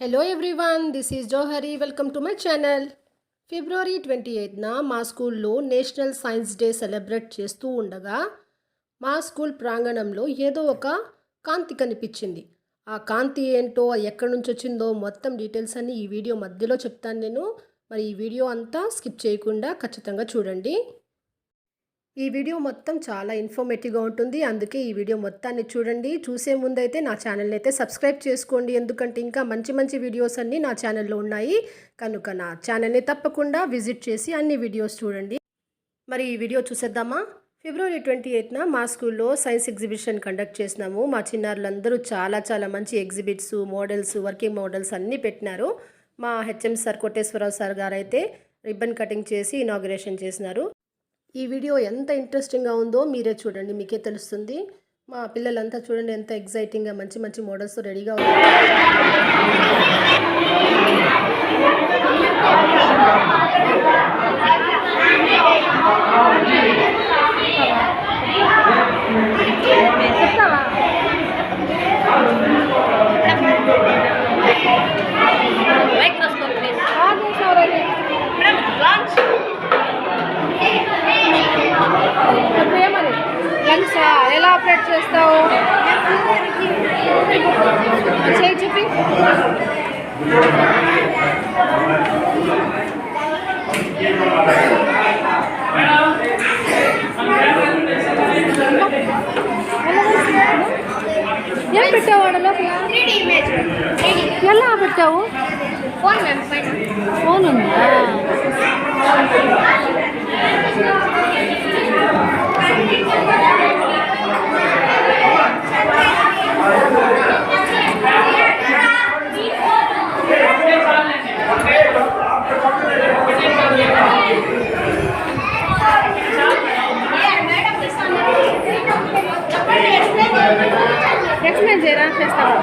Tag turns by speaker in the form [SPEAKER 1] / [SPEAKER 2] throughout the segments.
[SPEAKER 1] Hello everyone this is Johari welcome to my channel February twenty ఎయిత్న మా స్కూల్లో national science day celebrate చేస్తూ ఉండగా మా స్కూల్ ప్రాంగణంలో ఏదో ఒక కాంతి కనిపించింది. ఆ కాంతి ఏంటో ఎక్కడి నుంచి వచ్చిందో మొత్తం డీటెయిల్స్ అన్ని ఈ వీడియో మధ్యలో చెప్తాను నేను. మరి ఈ వీడియో అంతా స్కిప్ చేయకుండా ఖచ్చితంగా చూడండి. ఈ వీడియో మొత్తం చాలా ఇన్ఫర్మేటివ్గా ఉంటుంది. అందుకే ఈ వీడియో మొత్తాన్ని చూడండి. చూసే ముందైతే నా ఛానల్ని అయితే సబ్స్క్రైబ్ చేసుకోండి. ఎందుకంటే ఇంకా మంచి మంచి వీడియోస్ అన్నీ నా ఛానల్లో ఉన్నాయి. కనుక నా ఛానల్ని తప్పకుండా విజిట్ చేసి అన్ని వీడియోస్ చూడండి. మరి ఈ వీడియో చూసేద్దామా? ఫిబ్రవరి ట్వంటీ ఎయిత్న మా స్కూల్లో సైన్స్ ఎగ్జిబిషన్ కండక్ట్ చేసినాము. మా చిన్నారులందరూ చాలా చాలా మంచి ఎగ్జిబిట్స్ మోడల్స్ వర్కింగ్ మోడల్స్ అన్నీ పెట్టినారు. మా హెచ్ఎం సార్ కోటేశ్వరరావు సార్ గారు అయితే రిబ్బన్ కటింగ్ చేసి ఇనాగ్రేషన్ చేసినారు. ఈ వీడియో ఎంత ఇంట్రెస్టింగ్గా ఉందో మీరే చూడండి మీకే తెలుస్తుంది. మా పిల్లలంతా చూడండి ఎంత ఎగ్జైటింగ్గా మంచి మంచి మోడల్స్ రెడీగా ఉన్నారు.
[SPEAKER 2] ఏం పెట్టావు వాడ లోపల
[SPEAKER 3] త్రీ డి ఇమేజ్
[SPEAKER 2] ఎలా పెట్టావు
[SPEAKER 3] ఫోన్ మ్యామ్ పైన
[SPEAKER 2] ఫోన్ ఉందా ఎక్స్ప్లెయిన్ చేయరా చేస్తావా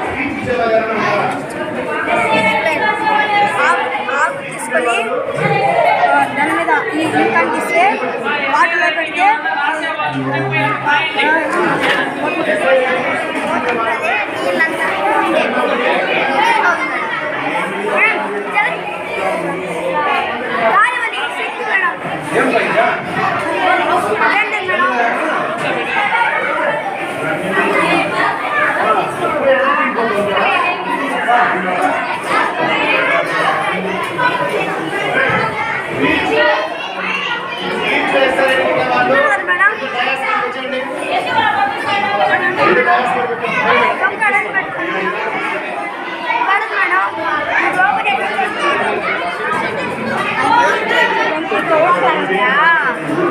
[SPEAKER 4] ఆకు తీసుకొని ఆ, దాని మీద ఈ పెడితే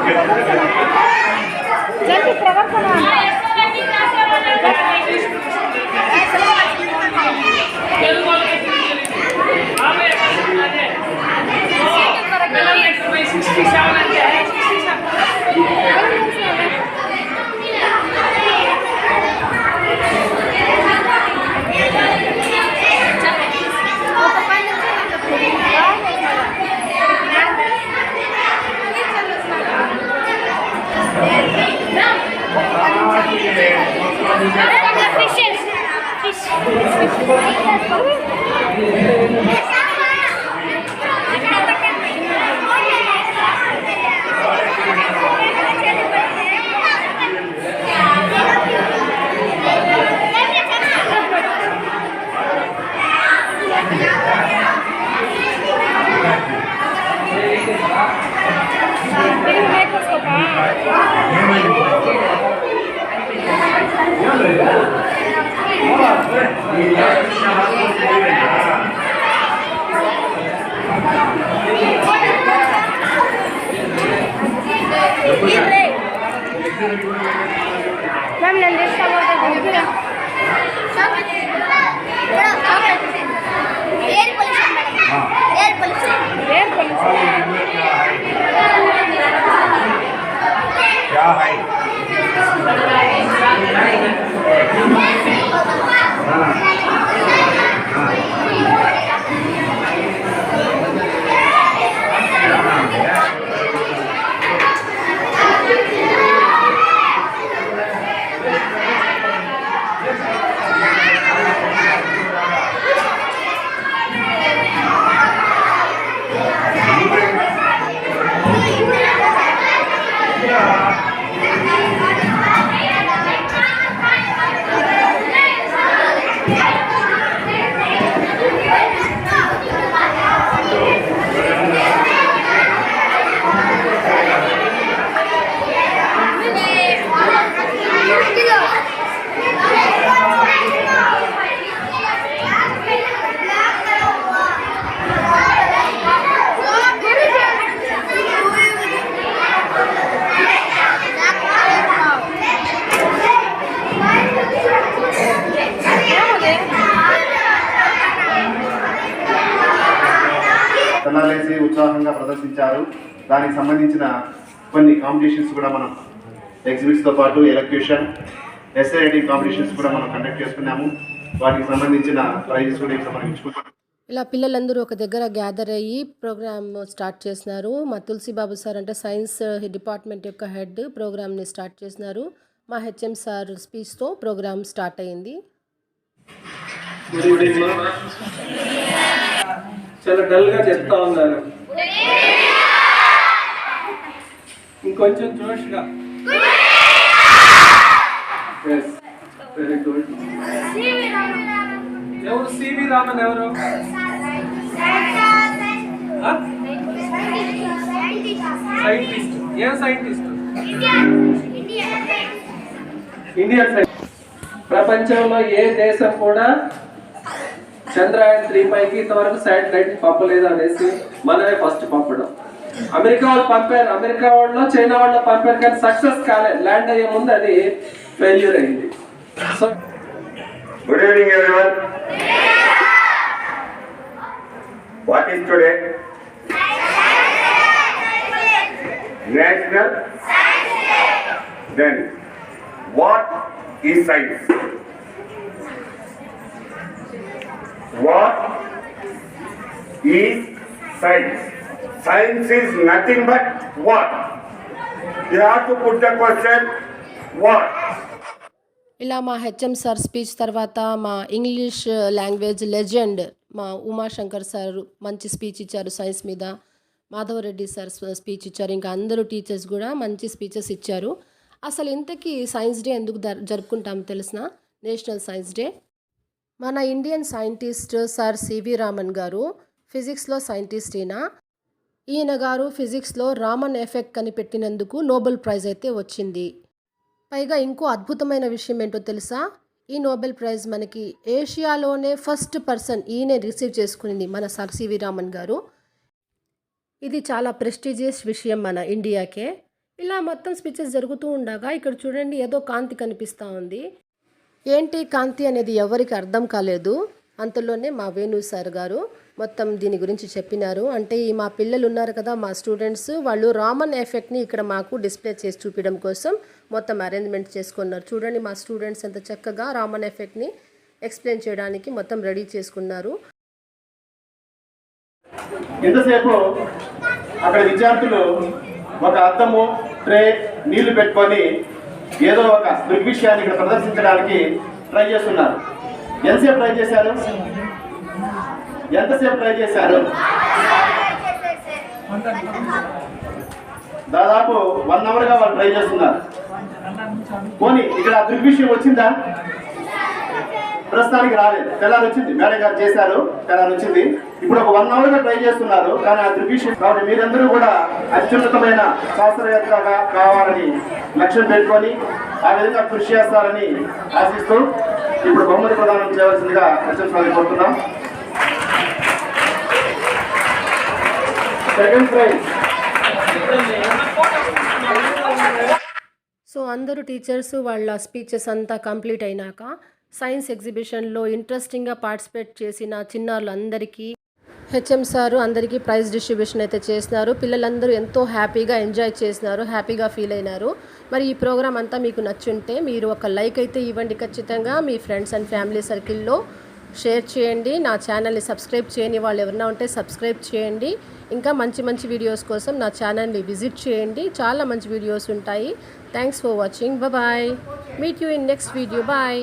[SPEAKER 2] ప్రవర్తన మైక్రోస్కోపా మ్యామ్ నేను Yeah.
[SPEAKER 4] ఎయిర్ పొల్యూషన్ మేడం
[SPEAKER 5] ప్రదర్శించారు దానికి సంబంధించిన కొన్ని కాంపిటీషన్స్ కూడా మనం ఎగ్జిబిట్స్తో పాటు ఎలక్యూషన్ ఎస్ఏ రైటింగ్ కాంపిటీషన్స్ కూడా మనం కండక్ట్ చేసుకున్నాము వాటికి సంబంధించిన ప్రైజెస్ కూడా ఇక్కడ మనం ఇచ్చుకుంటాం
[SPEAKER 1] ఇలా పిల్లలందరూ ఒక దగ్గర గ్యాదర్ అయ్యి ప్రోగ్రామ్ స్టార్ట్ చేసినారు. మా తులసిబాబు సార్ అంటే సైన్స్ డిపార్ట్మెంట్ యొక్క హెడ్ ప్రోగ్రామ్ని స్టార్ట్ చేసినారు. మా హెచ్ఎం సార్ స్పీచ్తో ప్రోగ్రామ్ స్టార్ట్ అయింది.
[SPEAKER 6] చాలా డల్గా చెప్తా ఉన్నారు. ఇంకొంచెం జోష్గా. వెరీ గుడ్ ఎవరు? సివి రామన్ ఎవరు? సైంటిస్ట్ ఏ సైంటిస్ట్ ఇండియన్ సైంటిస్ట్ ప్రపంచంలో ఏ దేశం కూడా చంద్రయాన్ త్రీ పైకి ఇంతవరకు శాటిలైట్ పంపలేదు అనేసి మనమే ఫస్ట్ పంపడం. అమెరికా వాళ్ళు పంపారు. అమెరికా వాళ్ళు చైనా వాళ్ళు పంపారు కానీ సక్సెస్ కాలేదు. ల్యాండ్ అయ్యే ముందు అది ఫెయిల్యూర్ అయింది. Good
[SPEAKER 7] evening everyone what is today national then what is science what is science Science is nothing but what? You have to put the question, what?
[SPEAKER 1] ఇలా మా హెచ్ఎం సార్ స్పీచ్ తర్వాత మా English language legend మా Umashankar sir మంచి speech ఇచ్చారు science మీద. Madhavareddy sir speech ఇచ్చారు. ఇంకా అందరూ టీచర్స్ కూడా మంచి స్పీచెస్ ఇచ్చారు. అసలు ఇంతకీ సైన్స్ డే ఎందుకు జర్- జరుపుకుంటాము తెలిసిన? National science day. మన Indian scientist sir CV Raman గారు ఫిజిక్స్లో సైంటిస్ట్ ఈయన ఈయన గారు ఫిజిక్స్లో రామన్ ఎఫెక్ట్ కనిపెట్టినందుకు నోబెల్ ప్రైజ్ అయితే వచ్చింది. పైగా ఇంకో అద్భుతమైన విషయం ఏంటో తెలుసా? ఈ నోబెల్ ప్రైజ్ మనకి ఏషియాలోనే ఫస్ట్ పర్సన్ ఈయనే రిసీవ్ చేసుకునింది మన సర్ సివి రామన్ గారు. ఇది చాలా ప్రెస్టీజియస్ విషయం మన ఇండియాకే. ఇలా మొత్తం స్పీచెస్ జరుగుతూ ఉండగా ఇక్కడ చూడండి ఏదో కాంతి కనిపిస్తూ ఉంది. ఏంటి కాంతి అనేది ఎవరికి అర్థం కాలేదు. అంతలోనే మా వేణు సార్ గారు మొత్తం దీని గురించి చెప్పినారు. అంటే ఈ మా పిల్లలు ఉన్నారు కదా మా స్టూడెంట్స్ వాళ్ళు రామన్ ఎఫెక్ట్ని ఇక్కడ మాకు డిస్ప్లే చేసి చూపించడం కోసం మొత్తం అరేంజ్మెంట్ చేసుకున్నారు. చూడండి మా స్టూడెంట్స్ ఎంత చక్కగా రామన్ ఎఫెక్ట్ని ఎక్స్ప్లెయిన్ చేయడానికి మొత్తం రెడీ చేసుకున్నారు.
[SPEAKER 5] ఎంతసేపు అక్కడ విద్యార్థులు ఒక అద్దము ట్రే నీళ్ళు పెట్టుకొని ఏదో ఒక దృగ్విషయాన్ని ఇక్కడ ప్రదర్శించడానికి ట్రై చేస్తున్నారు. ఎంతసేపు ట్రై చేశారు? ఎంతసేపు ట్రై చేశారు? దాదాపు వన్ అవర్గా వాళ్ళు ట్రై చేస్తున్నారు. పోనీ ఇక్కడ దుర్విషయం దృగ్విషయం వచ్చిందా? ప్రస్తుతానికి రాలేదు. తెల్లారి వచ్చింది. మేడం గారు చేశారు. తెల్లారి వచ్చింది. ఇప్పుడు ఒక వన్ అవర్గా ట్రై చేస్తున్నారు. కానీ ఆ దృగ్విషయం కాబట్టి మీరందరూ కూడా అత్యున్నతమైన శాస్త్రవేత్తగా కావాలని లక్ష్యం పెట్టుకొని ఆ విధంగా కృషి చేస్తారని ఆశిస్తూ ఇప్పుడు బహుమతి ప్రదానం చేయవలసిందిగా హెచ్ఎం కోరుతున్నాం సెకండ్ ప్రైజ్
[SPEAKER 1] సో అందరూ టీచర్స్ వాళ్ళ స్పీచెస్ అంతా కంప్లీట్ అయినాక సైన్స్ ఎగ్జిబిషన్లో ఇంట్రెస్టింగ్గా పార్టిసిపేట్ చేసిన చిన్నారులందరికీ హెచ్ఎం సారు అందరికీ ప్రైజ్ డిస్ట్రిబ్యూషన్ అయితే చేసినారు. పిల్లలందరూ ఎంతో హ్యాపీగా ఎంజాయ్ చేసినారు హ్యాపీగా ఫీల్ అయినారు. మరి ఈ ప్రోగ్రామ్ అంతా మీకు నచ్చుంటే మీరు ఒక లైక్ అయితే ఇవ్వండి ఖచ్చితంగా మీ ఫ్రెండ్స్ అండ్ ఫ్యామిలీ సర్కిల్లో షేర్ చేయండి. నా ఛానల్ని సబ్స్క్రైబ్ చేయని వాళ్ళు ఎవరైనా ఉంటే సబ్స్క్రైబ్ చేయండి. ఇంకా మంచి మంచి వీడియోస్ కోసం నా ఛానల్ని విజిట్ చేయండి. చాలా మంచి వీడియోస్ ఉంటాయి. Thanks for watching bye meet you in next video bye